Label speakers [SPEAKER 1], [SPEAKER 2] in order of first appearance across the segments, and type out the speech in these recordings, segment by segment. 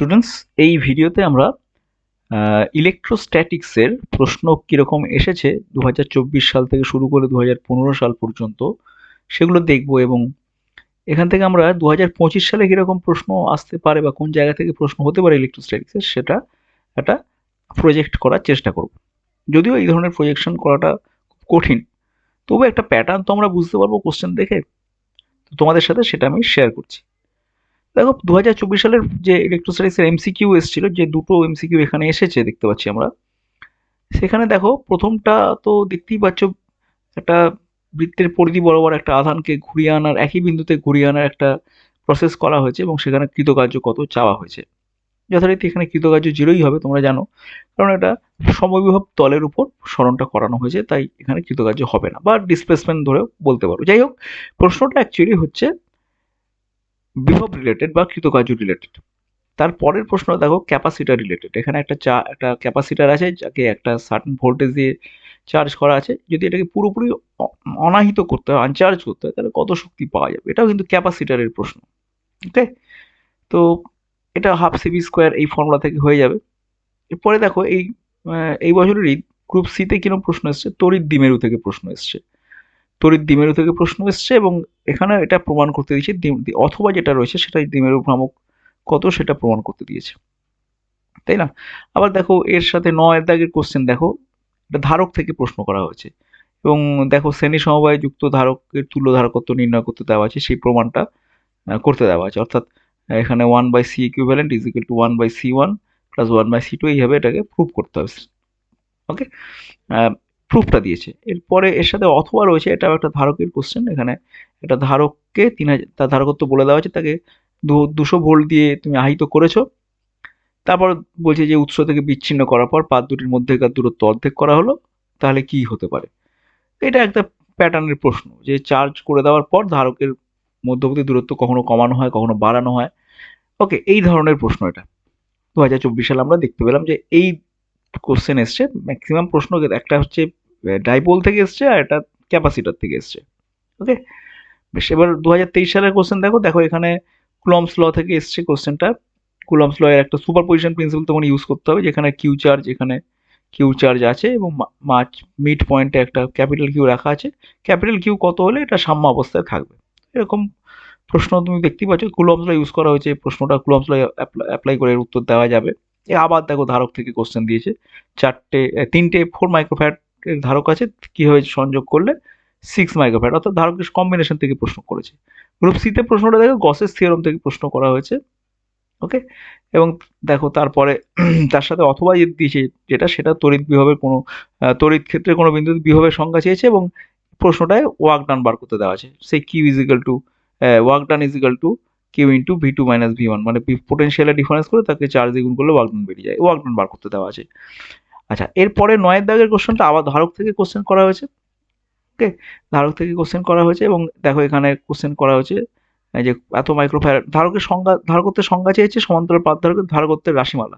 [SPEAKER 1] Students এই ভিডিওতে আমরা ইলেকট্রোস্ট্যাটিক্সের প্রশ্ন কীরকম এসেছে দু হাজার চব্বিশ সাল থেকে শুরু করে দু হাজার পনেরো সাল পর্যন্ত, সেগুলো দেখব এবং এখান থেকে আমরা দু হাজার পঁচিশ সালে কীরকম প্রশ্ন আসতে পারে বা কোন জায়গা থেকে প্রশ্ন হতে পারে ইলেকট্রোস্ট্যাটিক্সের সেটা একটা প্রজেক্ট করার চেষ্টা করব। যদিও এই ধরনের প্রজেকশন করাটা খুব কঠিন, তবু একটা প্যাটার্ন তো আমরা বুঝতে পারব কোশ্চেন দেখে। তো তোমাদের সাথে সেটা আমি শেয়ার করছি। দেখো দু হাজার চব্বিশ সালের যে ইলেকট্রোস্ট্যাটিক্সের এমসিকিউ এসেছিল, যে দুটো এমসিকিউ এখানে এসেছে দেখতে পাচ্ছি আমরা। সেখানে দেখো, প্রথমটা তো দেখতেই পাচ্ছ, একটা বৃত্তের পরিধি বরাবর একটা আধানকে ঘুরিয়ে আনার, একই বিন্দুতে ঘুরিয়ে আনার একটা প্রসেস করা হয়েছে এবং সেখানে কৃতকার্য কত চাওয়া হয়েছে। যথারীতি এখানে কৃতকার্য জিরোই হবে, তোমরা জানো। কারণ এটা সমবিভব তলের উপর স্মরণটা করানো হয়েছে, তাই এখানে কৃতকার্য হবে না। বা ডিসপ্লেসমেন্ট ধরেও বলতে পারো। যাই হোক, প্রশ্নটা অ্যাকচুয়ালি হচ্ছে বিভব রিলেটেড বা কৃতকার্য রিলেটেড তার পরের প্রশ্ন দেখো ক্যাপাসিটার রিলেটেড এখানে একটা চা, একটা ক্যাপাসিটার আছে, যাকে একটা সার্টেন ভোল্টেজ দিয়ে চার্জ করা আছে। যদি এটাকে পুরোপুরি অনাহিত করতে হয় আনচার্জ করতে হয়, তাহলে কত শক্তি পাওয়া যাবে? এটাও কিন্তু ক্যাপাসিটারের প্রশ্ন ওকে তো এটা হাফ সিবি স্কোয়ার এই ফর্মুলা থেকে হয়ে যাবে। এরপরে দেখো, এই এই বছরেরই গ্রুপ সিতে কীরকম প্রশ্ন এসছে? তড়িৎ দ্বিমেরু থেকে প্রশ্ন এসছে। তড়িৎ দ্বিমেরু থেকে প্রশ্ন এসছে এবং এখানে এটা প্রমাণ করতে দিয়েছে অথবা যেটা রয়েছে সেটা দ্বিমেরু ভ্রামক কত সেটা প্রমাণ করতে দিয়েছে। তাই না? আবার দেখো এর সাথে নয়ের দাগের কোশ্চেন দেখো, এটা ধারক থেকে প্রশ্ন করা হয়েছে। এবং দেখো শ্রেণি সমবায় যুক্ত ধারকের তুল্য ধারকত্ব নির্ণয় করতে দেওয়া আছে, সেই প্রমাণটা করতে দেওয়া আছে। অর্থাৎ এখানে one by C equivalent is equal to one by C one plus one by C two এইভাবে এটাকে প্রুভ করতে হবে। ওকে প্রুফটা দিয়েছে। এরপরে এর সাথে অথবা রয়েছে, এটাও একটা ধারকের কোশ্চেন এখানে একটা ধারককে তিন হাজার তার ধারকত্ব বলে দেওয়া আছে, তাকে দুশো ভোল্ট দিয়ে তুমি আহিত করেছ। তারপর বলছে যে উৎস থেকে বিচ্ছিন্ন করার পর পাত দুটির মধ্যেকার দূরত্ব অর্ধেক করা হলো, তাহলে কি হতে পারে? এটা একটা প্যাটার্নের প্রশ্ন, যে চার্জ করে দেওয়ার পর ধারকের মধ্যবর্তী দূরত্ব কখনো কমানো হয়, কখনো বাড়ানো হয়। ওকে এই ধরনের প্রশ্ন এটা। দু হাজার চব্বিশ সালে আমরা দেখতে পেলাম যে এই কোশ্চেন এসছে ম্যাক্সিমাম প্রশ্ন একটা হচ্ছে ডাইপোল থেকে এসছে আর এটা ক্যাপাসিটার থেকে এসছে। ওকে বেশ, এবার দু হাজার তেইশ সালের কোশ্চেন দেখো। দেখো, এখানে কুলমস ল থেকে এসছে কোশ্চেনটা কুলমস ল এর একটা সুপার পজিশন প্রিন্সিপাল তখন ইউজ করতে হবে, যেখানে কিউ চার্জ এখানে কিউ চার্জ আছে এবং মাছ মিড পয়েন্টে একটা ক্যাপিটাল কিউ রাখা আছে। ক্যাপিটাল কিউ কত হলে এটা সাম্য অবস্থায় থাকবে। এরকম প্রশ্ন তুমি দেখতেই পাচ্ছ। কুলমস ল ইউজ করা হয়েছে প্রশ্নটা কুলমস ল অ্যাপ্লাই করে উত্তর দেওয়া যাবে। আবার দেখো ধারক থেকে কোশ্চেন দিয়েছে। চারটে তিনটে ফোর মাইক্রোফ্যাট ধারক আছে, কীভাবে সংযোগ করলে সিক্স মাইক্রোফ্যাট অর্থাৎ ধারকের কম্বিনেশন থেকে প্রশ্ন করেছে। গ্রুপ সিতে প্রশ্নটা দেখো গসের থিওরম থেকে প্রশ্ন করা হয়েছে ওকে এবং দেখো তারপরে তার সাথে অথবা দিয়েছে যেটা, সেটা তড়িৎ বিভবের কোনো তড়িৎ ক্ষেত্রে কোনো বিন্দু বিভবের সংখ্যা চেয়েছে এবং প্রশ্নটায় ওয়ার্ক ডান বার করতে দেওয়া আছে। সেই Q equal to work done equal to Q into V two minus V one মানে পোটেন্সিয়ালের ডিফারেন্স করে তাকে চার্জ দ্বিগুণ করলে ওয়ার্ক ডান বেরিয়ে যায়। ওয়ার্ক ডান বার করতে দেওয়া আছে। আচ্ছা এরপরে নয়ের দাগের কোশ্চেনটা আবার ধারক থেকে কোশ্চেন করা হয়েছে। ওকে ধারক থেকে কোশ্চেন করা হয়েছে এবং দেখো এখানে কোশ্চেন করা হয়েছে যে এত মাইক্রোফ্যারাড ধারকের সংজ্ঞা, ধারকত্বের সংজ্ঞা চেয়েছে সমান্তরাল পাত ধারকের ধারকত্বের রাশিমালা।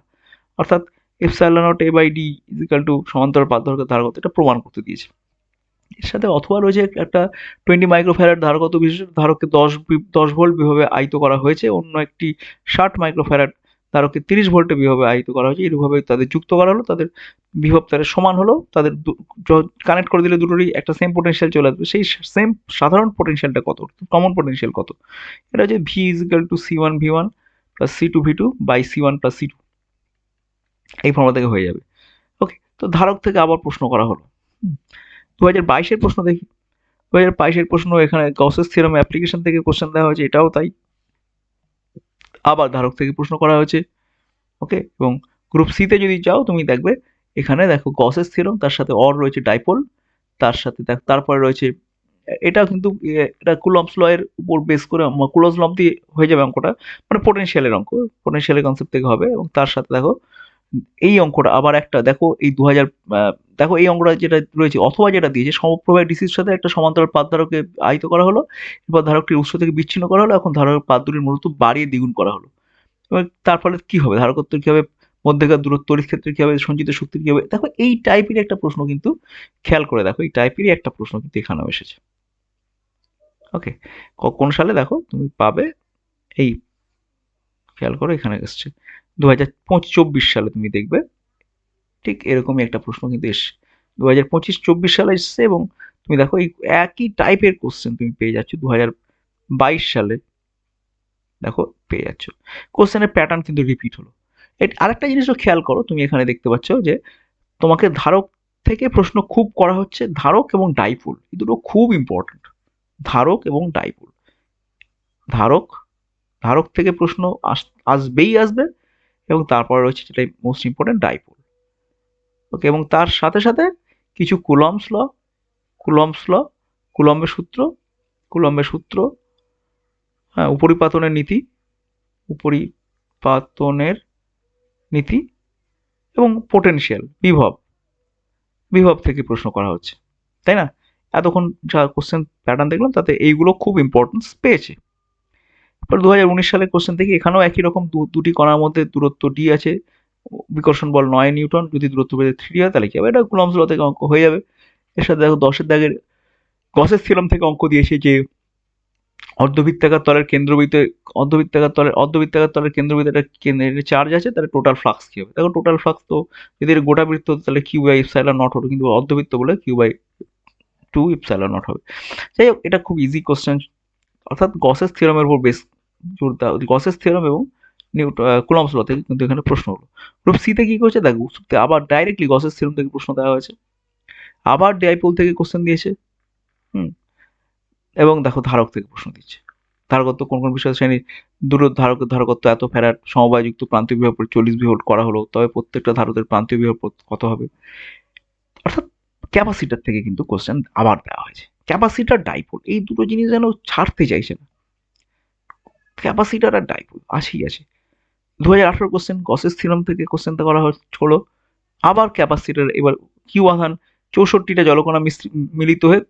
[SPEAKER 1] অর্থাৎ epsilon naught A by D equal to সমান্তরাল পাত ধারকের ধারকত্ব, এটা প্রমাণ করতে দিয়েছে। এর সাথে অথবা রয়েছে একটা টোয়েন্টি মাইক্রোফ্যারাড ধারকত্ব বিশেষ ধারককে দশ দশ ভোল্ট বিভাবে আয়িত করা হয়েছে। অন্য একটি ষাট মাইক্রোফ্যারাড তারকে তিরিশ ভোল্টে বিভবে আহিত করা হয়েছে। এইভাবে তাদের যুক্ত করা হলো, তাদের বিভব তাদের সমান হলো, তাদের কানেক্ট করে দিলে দুটোরই একটা সেম পোটেনশিয়াল চলে আসবে। সেই সেম সাধারণ পোটেনশিয়ালটা কত? কমন পোটেনশিয়াল কত? এটা হচ্ছে V equal to C one V one plus C two V two by C one plus C two এই ফর্মুলা থেকে হয়ে যাবে। ওকে তো ধারক থেকে আবার প্রশ্ন করা হলো। দু হাজার বাইশের প্রশ্ন দেখি। দু হাজার বাইশের প্রশ্ন এখানে গসেস থিওরাম অ্যাপ্লিকেশন থেকে কোশ্চেন দেওয়া হয়েছে, এটাও তাই। আবার ধারক থেকে প্রশ্ন করা হয়েছে। ওকে এবং গ্রুপ সিতে যদি যাও, তুমি দেখবে এখানে দেখো গসেস থিওরাম তার সাথে অর রয়েছে ডাইপোল তার সাথে তারপরে রয়েছে এটা কিন্তু এটা কুলমস লয়ের উপর বেস করে কুলমস লম দিয়ে হয়ে যাবে অঙ্কটা মানে পোটেনশিয়ালের অঙ্ক পোটেনশিয়ালের কনসেপ্ট থেকে হবে, এবং তার সাথে দেখো এই অঙ্কটা আবার একটা, দেখো এই দু হাজার দেখো এই অঙ্কটা যেটা রয়েছে, অথবা যেটা দিয়েছে সমপ্রবাহ ডিসির সাথে একটা সমান্তরাল পাত ধারককে আহিত করা হলো এবার ধারকটির উৎস থেকে বিচ্ছিন্ন করা হলো, এখন ধারকের পাত দুটির মূলত বাড়িয়ে দ্বিগুণ করা হলো। এবার তার ফলে কী হবে? ধারকত্ব কীভাবে মধ্যেকার দূরত্ব ক্ষেত্রে কী হবে? সঞ্চিত শক্তির কী হবে? দেখো এই টাইপের একটা প্রশ্ন কিন্তু খেয়াল করে দেখো, এই টাইপেরই একটা প্রশ্ন কিন্তু এখানেও এসেছে। ওকে কোন সালে দেখো তুমি পাবে? এই, খেয়াল করো এখানে এসছে। দু হাজার চব্বিশ সালে তুমি দেখবে, ঠিক এরকমই একটা প্রশ্ন কিন্তু এসছে। দু হাজার পঁচিশ চব্বিশ সালে এসছে এবং তুমি দেখো এই একই টাইপের কোশ্চেন তুমি পেয়ে যাচ্ছ দু হাজার বাইশ সালে। দেখো, পেয়ে যাচ্ছ। কোশ্চেনের প্যাটার্ন কিন্তু রিপিট হলো। আরেকটা জিনিসও খেয়াল করো, তুমি এখানে দেখতে পাচ্ছ যে তোমাকে ধারক থেকে প্রশ্ন খুব করা হচ্ছে, ধারক এবং ডাইপোল। এই দুটো খুব ইম্পর্টেন্ট ধারক এবং ডাইপোল। ধারক ধারক থেকে প্রশ্ন আস, আসবেই আসবে এবং তারপর রয়েছে যেটা মোস্ট ইম্পর্টেন্ট ডাইপোল ওকে এবং তার সাথে সাথে কিছু কুলমস ল কুলমস ল কুলম্বের সূত্র কুলম্বের সূত্র হ্যাঁ উপরিপাতনের নীতি উপরিপাতনের নীতি এবং পোটেনশিয়াল বিভব বিভব থেকে প্রশ্ন করা হচ্ছে, তাই না? এতক্ষণ যা কোশ্চেন প্যাটার্ন দেখলাম, তাতে এইগুলো খুব ইম্পর্টেন্স পেয়েছে। দু হাজার উনিশ সালের কোশ্চেন থেকে এখানেও একই রকম দুটি কণার মধ্যে দূরত্ব ডি আছে। বিকর্ষণ বল নয় নিউটন, যদি দূরত্ব বেঁধে থ্রি হয় তাহলে কি হবে? এটা কুলম্স ল থেকে অঙ্ক হয়ে যাবে। এর সাথে দেখো দশের দাগের, গসের থিওরাম থেকে অঙ্ক দিয়েছে যে অর্ধবৃত্তাকার তলের কেন্দ্রবিতে, অর্ধবৃত্তাকার তলের অর্ধবৃত্তাকার তলের কেন্দ্রবিতে একটা চার্জ আছে, তাহলে টোটাল ফ্লাক্স কী হবে? দেখো টোটাল ফ্লাক্স তো যদি গোটা বৃত্ত তাহলে কিউ বাই ইপসাইলার নট হতো কিন্তু অর্ধবৃত্ত বলে Q by two epsilon naught হবে। যাই হোক, এটা খুব ইজি কোশ্চেন অর্থাৎ গসেস থিওরামের উপর বেশ জোর দেওয়া গসেস থিওরাম এবং নিউট কুলমস ল থেকে কিন্তু এখানে প্রশ্ন হলো। গ্রুপ সিতে কী করছে? দেখো আবার ডাইরেক্টলি গসেস থিওরাম থেকে প্রশ্ন দেওয়া হয়েছে। আবার ডাইপোল থেকে কোশ্চেন দিয়েছে। হুম। এবং দেখো ধারক থেকে প্রশ্ন দিচ্ছে। ধারকত্ব কোন কোন বিষয় শ্রেণি দূর ধারক ধারকত্ব এত ফেরার সমবায়যুক্ত প্রান্তীয় বিভাগ চল্লিশ বিভোল্ট করা হলো, তবে প্রত্যেকটা ধারকের প্রান্তীয় বিভাগ কত হবে? অর্থাৎ ক্যাপাসিটার থেকে কিন্তু কোশ্চেন আবার দেওয়া হয়েছে। ক্যাপাসিটার ডাইপোল, এই দুটো জিনিস যেন ছাড়তে চাইছে না। ক্যাপাসিটার আর ডাইপোল আসেই আছে। দু হাজার আঠারো কোশ্চেন গসেস থিরম থেকে কোশ্চেনটা করা হলো আবার ক্যাপাসিটার, এবার কিউ আধান, চৌষট্টিটা জলকণা মিলিত হয়ে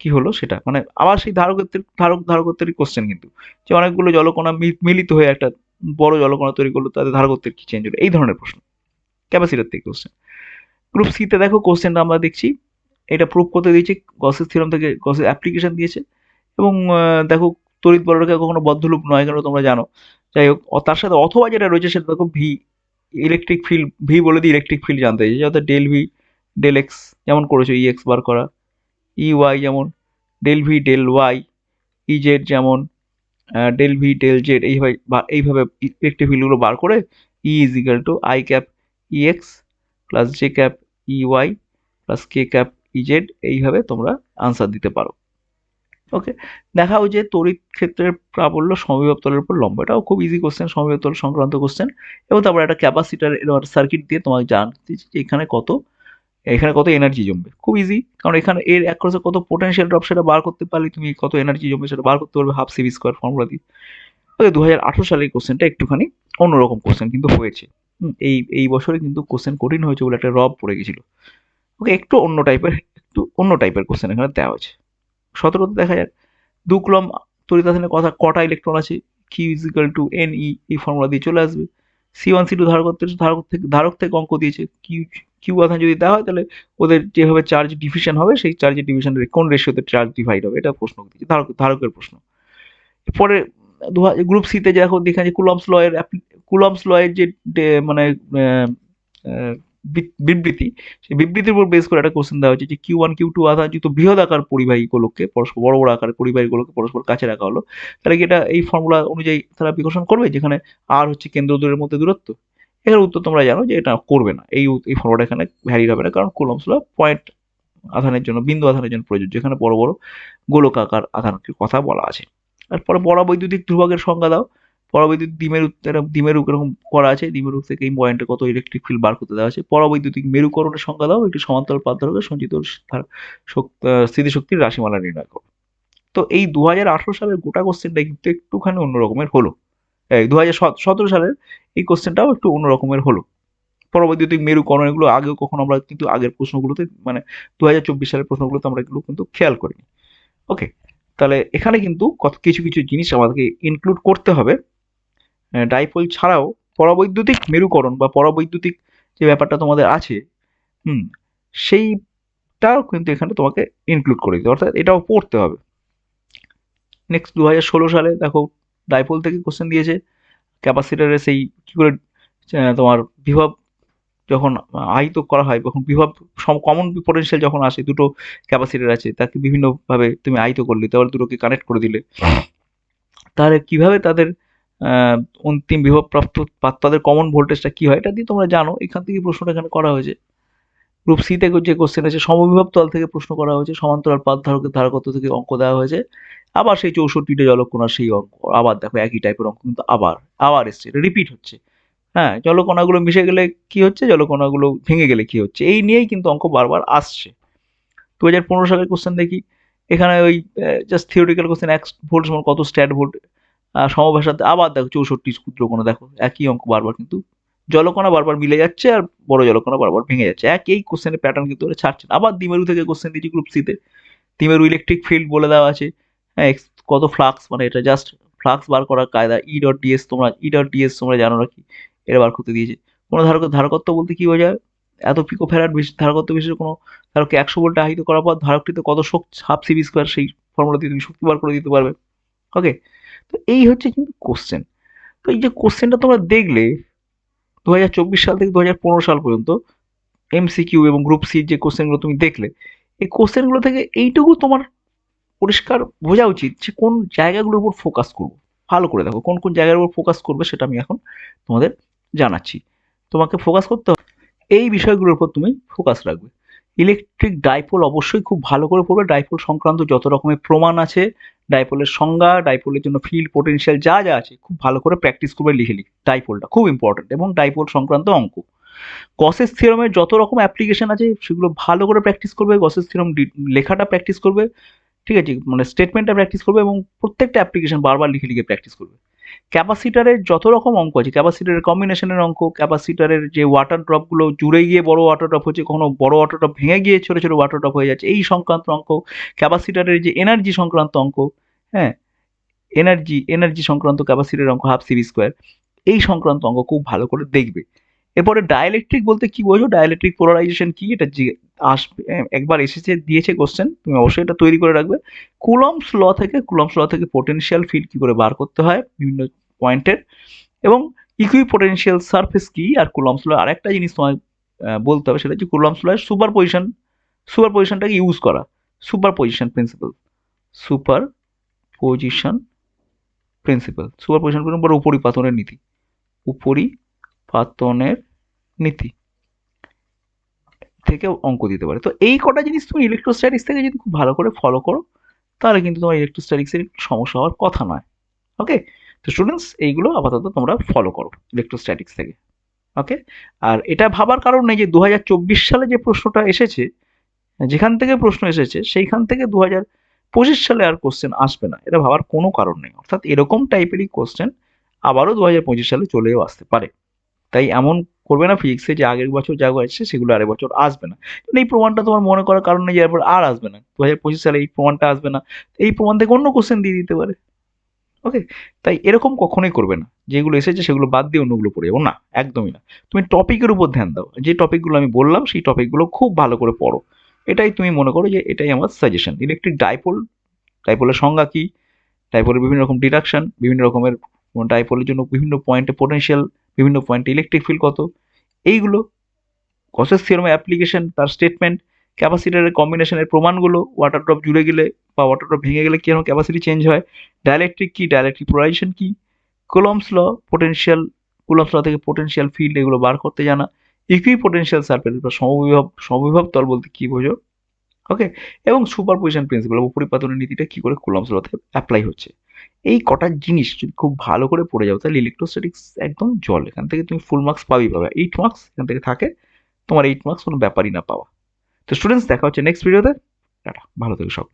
[SPEAKER 1] কি হলো সেটা? মানে আবার সেই ধারকত্বের, ধারক, ধারকত্বেরই কোশ্চেন কিন্তু। যে অনেকগুলো জলকণা মিলিত হয়ে একটা বড় জলকণা তৈরি করল, তাদের ধারকত্বের কি চেঞ্জ হলো? এই ধরনের প্রশ্ন। ক্যাপাসিটার থেকে কোশ্চেন গ্রুপ সিতে দেখো কোশ্চেনটা আমরা দেখছি। এটা প্রুভ করতে দিয়েছে গসেস থিরম থেকে গসেস অ্যাপ্লিকেশন দিয়েছে। এবং দেখো, তড়িৎ বলটা কখনো বদ্ধলুপ নয় কেন তোমরা জানো? যাই হোক তার সাথে অথবা যেটা রয়েছে সেটা দেখো ভি ইলেকট্রিক ফিল্ড ভি বলে দিয়ে ইলেকট্রিক ফিল্ড জানতে চাইছে। অর্থাৎ ডেল ভি ডেল এক্স যেমন করেছ ই এক্স বার করা। ই ওয়াই যেমন del V del Y E Z যেমন ডেল ভি ডেল জেড এইভাবে এইভাবে ইলেকট্রিক ফিল্ডগুলো বার করে E is equal to I cap E X plus J cap E Y plus K cap E Z এইভাবে তোমরা answer দিতে পারো। ওকে দেখাও যে তড়িৎ ক্ষেত্রের প্রাবল্য সমবিভব তলের উপর লম্ব। এটাও খুব ইজি কোশ্চেন সমবিভব সংক্রান্ত কোশ্চেন এবং তারপর একটা ক্যাপাসিটার সার্কিট দিয়ে তোমাকে জানতে যে এখানে কত এখানে কত এনার্জি জমবে। খুব ইজি কারণ এখানে এর এক ক্রসে কত পোটেনশিয়াল ড্রপ সেটা বার করতে পারলে তুমি কত এনার্জি জমবে সেটা বার করতে পারবে হাফ সিভি স্কোয়ার ফর্মুলা দিয়ে। ওকে দু হাজার আঠেরো সালের কোশ্চেনটা একটুখানি অন্যরকম কোশ্চেন কিন্তু হয়েছে। এই এই বছরে কিন্তু কোশ্চেন কঠিন হয়েছে বলে একটা রব পড়ে গেছিল। ওকে একটু অন্য টাইপের একটু অন্য টাইপের কোশ্চেন এখানে দেওয়া হয়েছে। সতেরোতে দেখা যাক। দু কুলম তরিতাসনের কথা, কটা ইলেকট্রন আছে? Q equal to N E এই ফর্মুলা দিয়ে চলে আসবে। সি ওয়ান সি টু ধারকত্বের ধারক থেকে ধারক থেকে অঙ্ক দিয়েছে। কিউ কিউ আধান যদি দেওয়া হয়, তাহলে ওদের যেভাবে চার্জ ডিভিশন হবে, সেই চার্জের ডিভিশনের কোন রেশিওতে চার্জ ডিভাইড হবে, এটা প্রশ্ন দিয়েছে। ধারক, ধারকের প্রশ্ন। পরে দু গ্রুপ সিতে দেখো, দেখা যায় কুলমস লয়ের কুলমস লয়ের যে মানে বিবৃতি। সেই বিবৃতির উপর বেস করে একটা কোশ্চেন দেওয়া হচ্ছে যে কিউ ওয়ান কিউ টু আধানযুক্ত বৃহৎ আকার পরিবাহী গোলককে পরস্পর বড় বড় আকার পরিবাহী গোলককে পরস্পর কাছে রাখা হলো। তাহলে কি এটা এই ফর্মুলা অনুযায়ী তারা বিকর্ষণ করবে? যেখানে আর হচ্ছে কেন্দ্র দূরের মধ্যে দূরত্ব। এর উত্তর তোমরা জানো যে এটা করবে না। এই এই ফর্মুলা এখানে ভ্যালিড হবে না। কারণ কুলমস ল পয়েন্ট আধানের জন্য, বিন্দু আধানের জন্য প্রযোজ্য। এখানে বড় বড় গোলকাকার আধানের কথা বলা আছে। তারপরে বড় বৈদ্যুতিক ধ্রুবকের সংজ্ঞা দাও। পরবৈদ্যুতিক দ্বিমেরু দ্বিমেরু এরকম করা আছে দ্বিমেরু থেকে এই পয়েন্টে কত ইলেকট্রিক ফিল্ড বার করতে দেওয়া আছে। পরবৈদ্যুতিক মেরুকরণের সংজ্ঞা দাও একটি সমান্তরাল পাতরকে সঞ্চিত স্থিতিশক্তির রাশিমালা নির্ণয় করো। তো এই দু হাজার আঠারো সালের গোটা কোশ্চেনটা কিন্তু একটুখানি অন্য রকমের হলো। দু হাজার সালের এই কোশ্চেনটাও একটু অন্য রকমের হলো। পরবৈদ্যুতিক মেরুকরণ এগুলো আগেও কখনো আমরা কিন্তু আগের প্রশ্নগুলোতে মানে দু হাজার চব্বিশ সালের প্রশ্নগুলোতে আমরা এগুলো কিন্তু খেয়াল করিনি। ওকে তাহলে এখানে কিন্তু কত কিছু কিছু জিনিস আমাদেরকে ইনক্লুড করতে হবে। ডাইপোল ছাড়াও পরাবৈদ্যুতিক মেরুকরণ বা পরাবৈদ্যুতিক যে ব্যাপারটা তোমাদের আছে, হুম, সেইটাও কিন্তু এখানে তোমাকে ইনক্লুড করে দিতে অর্থাৎ এটাও পড়তে হবে। নেক্সট দু হাজার ষোলো সালে দেখো ডাইপোল থেকে কোশ্চেন দিয়েছে ক্যাপাসিটারে সেই কী করে তোমার বিভব যখন আহিত করা হয়, তখন বিভব কমন পোটেনশিয়াল যখন আসে, দুটো ক্যাপাসিটার আছে, তাকে বিভিন্নভাবে তুমি আহিত করলে, তাহলে দুটোকে কানেক্ট করে দিলে। তাহলে কীভাবে তাদের অন্তিম বিভবপ্রাপ্ত তাদের কমন ভোল্টেজটা কি হয়? এটা দিয়ে তোমরা জানো। এখান থেকে প্রশ্নটা এখানে করা হয়েছে। গ্রুপ সি থেকে যে কোশ্চেন আছে সমবিভব তল থেকে প্রশ্ন করা হয়েছে। সমান্তরাল পাত ধারকের ধারকত্ব থেকে অঙ্ক দেওয়া হয়েছে। আবার সেই চৌষট্টিটা জলকণার সেই অঙ্ক। আবার দেখো একই টাইপের অঙ্ক, কিন্তু আবার আবার এসছে। রিপিট হচ্ছে। হ্যাঁ জলকণাগুলো মিশে গেলে কি হচ্ছে? জলকণাগুলো ভেঙে গেলে কি হচ্ছে? এই নিয়েই কিন্তু অঙ্ক বারবার আসছে। দু হাজার পনেরো সালের কোশ্চেন দেখি। এখানে ওই জাস্ট থিওরিক্যাল কোশ্চেন এক ভোল্ট সমান কত স্ট্যাট ভোল্ট সমভাষাতে আবার দেখো চৌষট্টি ক্ষুদ্রকণা দেখো একই অঙ্ক বারবার কিন্তু জলকণা বারবার মিলে যাচ্ছে আর বড় জলকণা বারবার ভেঙে যাচ্ছে। এক এই কোশ্চেনের প্যাটার্ন কিন্তু ওরা ছাড়ছে আবার দিমেরু থেকে কোশ্চেন দিয়েছি গ্রুপ সিতে দিমেরু ইলেকট্রিক ফিল্ড বলে দেওয়া আছে। হ্যাঁ কত ফ্লাক্স মানে এটা জাস্ট ফ্লাক্স বার করার কায়দা। ই ডট ডিএস তোমরা ই ডট ডিএস তোমরা জানো নাকি? এটা বার করতে দিয়েছে। কোনো ধারক ধারকত্ব বলতে কি বোঝায়? এত পিকো ফেরার বেশি, ধারকত্ব বিশেষ কোনো ধারককে একশো ভোল্টে আহিত করার পর ধারকটিতে কত শক্তি হাফ সিবি স্কোয়ার সেই ফর্মুলা দিয়ে তুমি শক্তি বার করে দিতে পারবে। ওকে তো এই হচ্ছে কিন্তু কোশ্চেন তো এই যে কোশ্চেনটা তোমরা দেখলে দু হাজার চব্বিশ সাল থেকে দু হাজার পনেরো সাল পর্যন্ত এমসিকিউ এবং গ্রুপ সির যে কোশ্চেনগুলো তুমি দেখলে, এই কোশ্চেনগুলো থেকে এইটুকু তোমার পরিষ্কার বোঝা উচিত যে কোন জায়গাগুলোর উপর ফোকাস করব। ভালো করে দেখো, কোন কোন জায়গার উপর ফোকাস করবে সেটা আমি এখন তোমাদের জানাচ্ছি। তোমাকে ফোকাস করতে হবে, এই বিষয়গুলোর উপর তুমি ফোকাস রাখবে। ইলেকট্রিক ডাইপোল অবশ্যই খুব ভালো করে পড়বে। ডাইপোল সংক্রান্ত যত রকমের প্রমাণ আছে ডাইপোলের সংজ্ঞা ডাইপোলের জন্য ফিল্ড পোটেনশিয়াল যা যা আছে, খুব ভালো করে প্র্যাকটিস করে লিখে লিখে। ডাইপোলটা খুব ইম্পর্টেন্ট এবং ডাইপোল সংক্রান্ত অঙ্ক। গসেস থিওরামের যত রকম অ্যাপ্লিকেশন আছে, সেগুলো ভালো করে প্র্যাকটিস করবে গসেস থিওরাম লেখাটা প্র্যাকটিস করবে, ঠিক আছে? মানে স্টেটমেন্টটা প্র্যাকটিস করবে এবং প্রত্যেকটা অ্যাপ্লিকেশন বারবার লিখে লিখে প্র্যাকটিস করবে। ক্যাপাসিটারের যত রকম অঙ্ক আছে, ক্যাপাসিটারের কম্বিনেশনের অঙ্ক, ক্যাপাসিটারের যে ওয়াটার ড্রপগুলো জুড়ে গিয়ে বড় ওয়াটার ড্রপ হচ্ছে, কখনো বড় ওয়াটার ড্রপ ভেঙে গিয়ে ছোটো ছোটো ওয়াটার ড্রপ হয়ে যাচ্ছে, এই সংক্রান্ত অঙ্ক, ক্যাপাসিটারের যে এনার্জি সংক্রান্ত অঙ্ক হ্যাঁ এনার্জি এনার্জি সংক্রান্ত ক্যাপাসিটির অঙ্ক হাফ সিবি স্কোয়ার এই সংক্রান্ত অঙ্ক খুব ভালো করে দেখবে। এরপরে ডায়ালেকট্রিক বলতে কি বোঝো? ডায়ালেকট্রিক পোলারাইজেশন কি? এটা আসবে একবার এসেছে, দিয়েছে কোশ্চেন তুমি অবশ্যই এটা তৈরি করে রাখবে। কুলমস ল থেকে কুলমস ল থেকে পোটেনশিয়াল ফিল্ড কি করে বার করতে হয়? বিভিন্ন পয়েন্টের এবং ইকুই পোটেনশিয়াল সারফেস কি? আর কুলমস ল আরেকটা জিনিস তোমায় বলতে হবে, সেটা হচ্ছে Coulomb's law super position super পজিশনটাকে use করা। Super position principle super position principle super position principle উপরিপাতনের নীতি। উপরিপাতনের নীতি থেকে অঙ্ক দিতে পারে। তো এই কটা জিনিস তুমি ইলেকট্রোস্ট্যাটিক্স থেকে যদি খুব ভালো করে ফলো করো, তাহলে কিন্তু তোমার ইলেকট্রোস্ট্যাটিক্সের সমস্যা হওয়ার কথা নয়। ওকে তো স্টুডেন্টস এইগুলো আপাতত তোমরা ফলো করো ইলেকট্রোস্ট্যাটিক্স থেকে। ওকে আর এটা ভাবার কারণ নেই যে দু হাজার চব্বিশ সালে যে প্রশ্নটা এসেছে, যেখান থেকে প্রশ্ন এসেছে, সেইখান থেকে দু পঁচিশ সালে আর কোশ্চেন আসবে না। এটা ভাবার কোনো কারণ নেই। অর্থাৎ এরকম টাইপেরই কোশ্চেন আবারও দু হাজার পঁচিশ সালে চলেও আসতে পারে। তাই এমন করবে না ফিজিক্সে যে আগের বছর যা আসছে সেগুলো আরেক বছর আসবে না। এই প্রমাণটা তোমার মনে করার কারণ যে এরপর আর আসবে না। দু হাজার পঁচিশ সালে এই প্রমাণটা আসবে না। এই প্রমাণ থেকে অন্য কোশ্চেন দিয়ে দিতে পারে। ওকে তাই এরকম কখনোই করবে না। যেগুলো এসেছে সেগুলো বাদ দিয়ে অন্যগুলো পড়ে যাব। না, একদমই না। তুমি টপিকের উপর ধ্যান দাও। যে টপিকগুলো আমি বললাম সেই টপিকগুলো খুব ভালো করে পড়ো। এটাই তুমি মনে করো যে এটাই আমার সাজেশন ইলেকট্রিক ডাইপোল ডাইপোলের সংজ্ঞা কী? ডাইপোলের বিভিন্ন রকম ডিডাকশন বিভিন্ন রকমের ডাইপোলের জন্য বিভিন্ন পয়েন্টে পোটেনশিয়াল বিভিন্ন পয়েন্টে ইলেকট্রিক ফিল্ড কত? এইগুলো গসেস থিওরামের অ্যাপ্লিকেশন তার স্টেটমেন্ট ক্যাপাসিটারের কম্বিনেশনের প্রমাণগুলো ওয়াটার ড্রপ জুড়ে গেলে বা ওয়াটার ড্রপ ভেঙে গেলে কীরকম ক্যাপাসিটি চেঞ্জ হয়? ডাইলেকট্রিক কী? ডাইলেকট্রিক পোলারাইজেশন কী? Coulomb's law potential Coulomb's law থেকে পোটেনশিয়াল ফিল্ড এগুলো বার করতে জানা। ইকুই পোটেনশিয়াল সার্ফেস বা সমবিভব সমবিভব তল বলতে কী বোঝো? ওকে এবং সুপার পজিশন প্রিন্সিপাল উপরিপাতনের নীতিটা কী করে কুলমস লতে অ্যাপ্লাই হচ্ছে? এই কটা জিনিস যদি খুব ভালো করে পড়ে যাও, তাহলে ইলেকট্রোস্ট্যাটিক্স একদম জল। এখান থেকে তুমি ফুল মার্কস পাবি পাবে। এইট মার্কস এখান থেকে থাকে, তোমার এইট মার্কস কোনো ব্যাপারই না পাওয়া। তো স্টুডেন্টস দেখা হচ্ছে নেক্সট ভিডিওতে টাটা, ভালো থেকে সব।